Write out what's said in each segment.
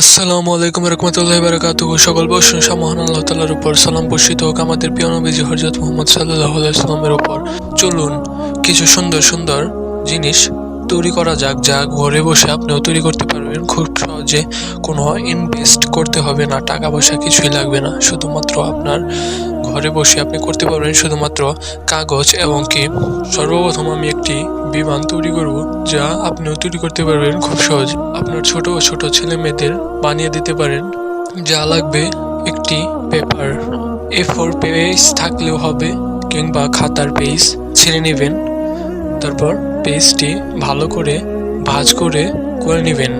আসসালামু আলাইকুম রহমতুল্লাহ বারাকাতু সকল বর্ষণ মহান আল্লাহ তালার উপর সালাম বর্ষিত হোক আমাদের প্রিয় নবীজি হজরত মোহাম্মদ সাল্লাহ সাল্লামের উপর। চলুন কিছু সুন্দর সুন্দর জিনিস তৈরি করা যাক যা ঘরে বসে আপনিও তৈরি করতে পারবেন। খুব সহজে কোনো ইনভেস্ট করতে হবে না, টাকা পয়সা কিছুই লাগবে না। শুধুমাত্র আপনার ঘরে বসে আপনি করতে পারবেন শুধুমাত্র কাগজ এবং কি? সর্বপ্রথম আমি একটি বিমান তৈরি করব, যা আপনিও তৈরি করতে পারবেন খুব সহজ। আপনার ছোট ছোট ছেলে মেয়েদের বানিয়ে দিতে পারেন, যা লাগবে একটি পেপার। এ ফোর পেজ থাকলেও হবে, কিংবা খাতার পেজ ছেড়ে নেবেন। তারপর পেজটি ভালো করে ভাঁজ করে করে নেবেন।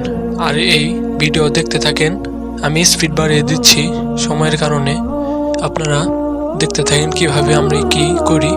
আর এই ভিডিও দেখতে থাকেন, আমি স্পিড বাড়িয়ে দিচ্ছি সময়ের কারণে। আপনারা দেখতে থাকেন কীভাবে আমরা কি করি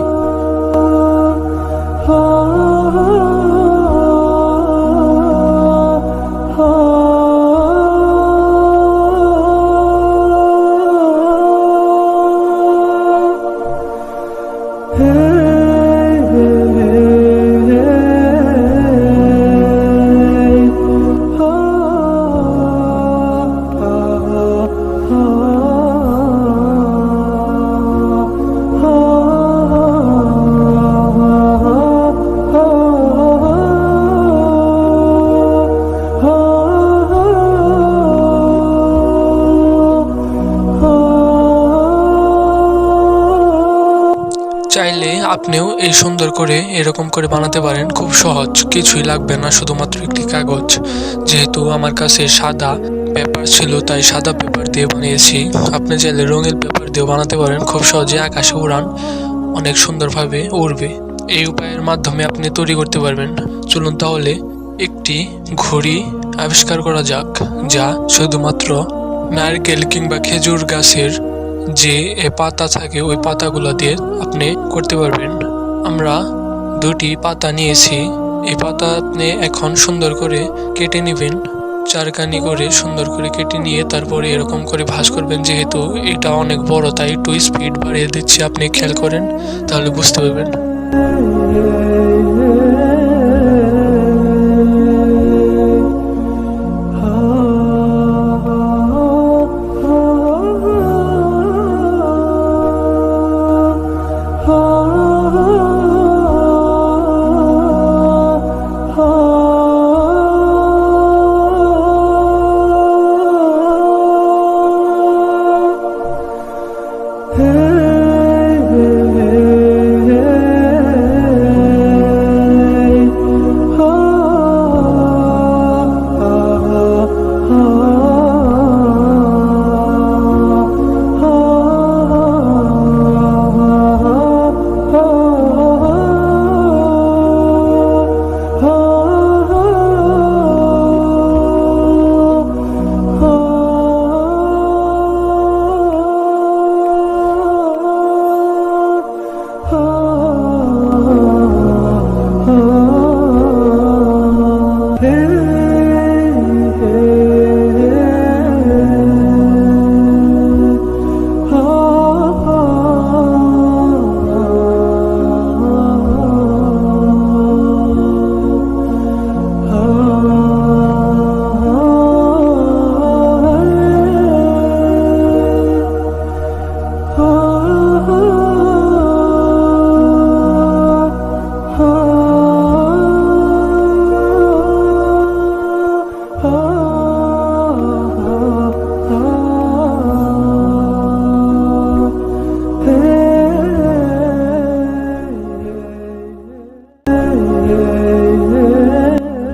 আপনিও এই সুন্দর করে এরকম করে বানাতে পারেন, খুব সহজ। কিছুই লাগবে না, শুধুমাত্র একটি কাগজ। যেহেতু আমার কাছে সাদা পেপার ছিল, তাই সাদা পেপার দিয়ে বানিয়েছি। আপনি চাইলে রঙিন পেপার দিয়েও বানাতে পারেন, খুব সহজে আকাশে উড়ান, অনেক সুন্দরভাবে উড়বে। এই উপায়ের মাধ্যমে আপনি তৈরি করতে পারবেন। চলুন তাহলে একটি ঘড়ি আবিষ্কার করা যাক, যা শুধুমাত্র নারকেল কিংবা খেজুর গাছের যে এ পাতা থাকে, ওই পাতাগুলো দিয়ে আপনি করতে পারবেন। আমরা দুটি পাতা নিয়েছি। এই পাতা আপনি এখন সুন্দর করে কেটে নেবেন। চারকানি করে সুন্দর করে কেটে নিয়ে তারপরে এরকম করে ভাস করবেন। যেহেতু এটা অনেক বড়, তাই একটু স্পিড বাড়িয়ে দিচ্ছি। আপনি খেয়াল করেন, তাহলে বুঝতে পারবেন।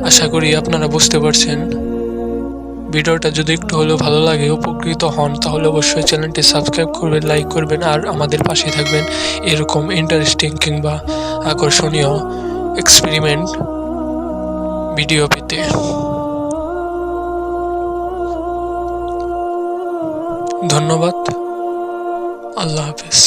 আশা করি আপনারা বুঝতে পারছেন। ভিডিওটা যদি একটু হলেও ভালো লাগে, উপকৃত হন, তাহলে অবশ্যই চ্যানেলটি সাবস্ক্রাইব করবেন, লাইক করবেন, আর আমাদের পাশে থাকবেন এরকম ইন্টারেস্টিং কিংবা আকর্ষণীয় এক্সপেরিমেন্ট ভিডিও পেতে। ধন্যবাদ। আল্লাহ হাফিজ।